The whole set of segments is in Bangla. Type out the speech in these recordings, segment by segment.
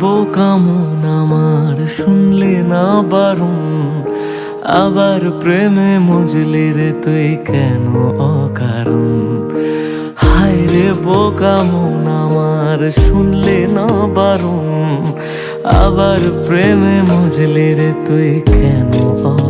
বোকামন আমার, শুনলে না বারণ। আবার প্রেমে মজলি রে তুই কেন অকারণ? হায় রে বোকামন আমার, শুনলে না বারণ। আবার প্রেমে মজলি রে তুই কেন অকারণ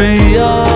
dünya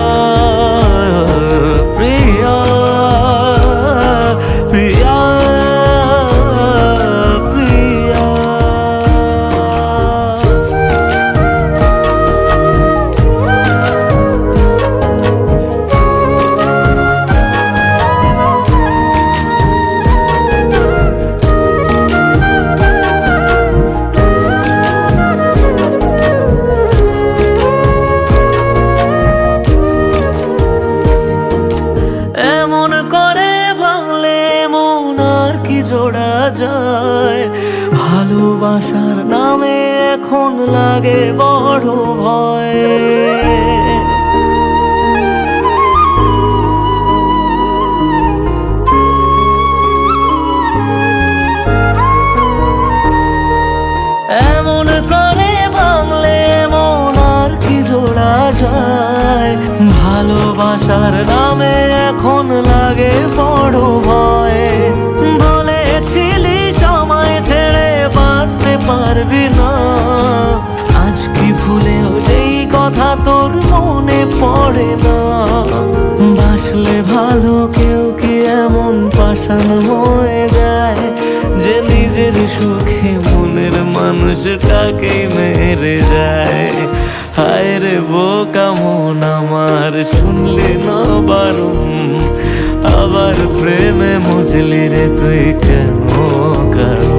এমন করে ভাঙলে মন আর কি জোড়া যায়? ভালোবাসার নামে এখন লাগে বড় ভয়। এমন করে যায়? ভালোবাসার নামে এখন লাগে বড় ভয়? বলেছিলি সময় ছেড়ে বাঁচতে পারবি না। আজ কি ভুলেও সেই কথা তোর মনে পড়ে না। বাসলে ভালো কেউ কি এমন পাষাণ হয়ে যায় যে নিজের সুখে মনের মানুষটাকেই মেরে যায়? হায় রে বো কেমন আমার, শুনলি না বারুম আবার প্রেমে মজলি রে তুই কেন পিয়া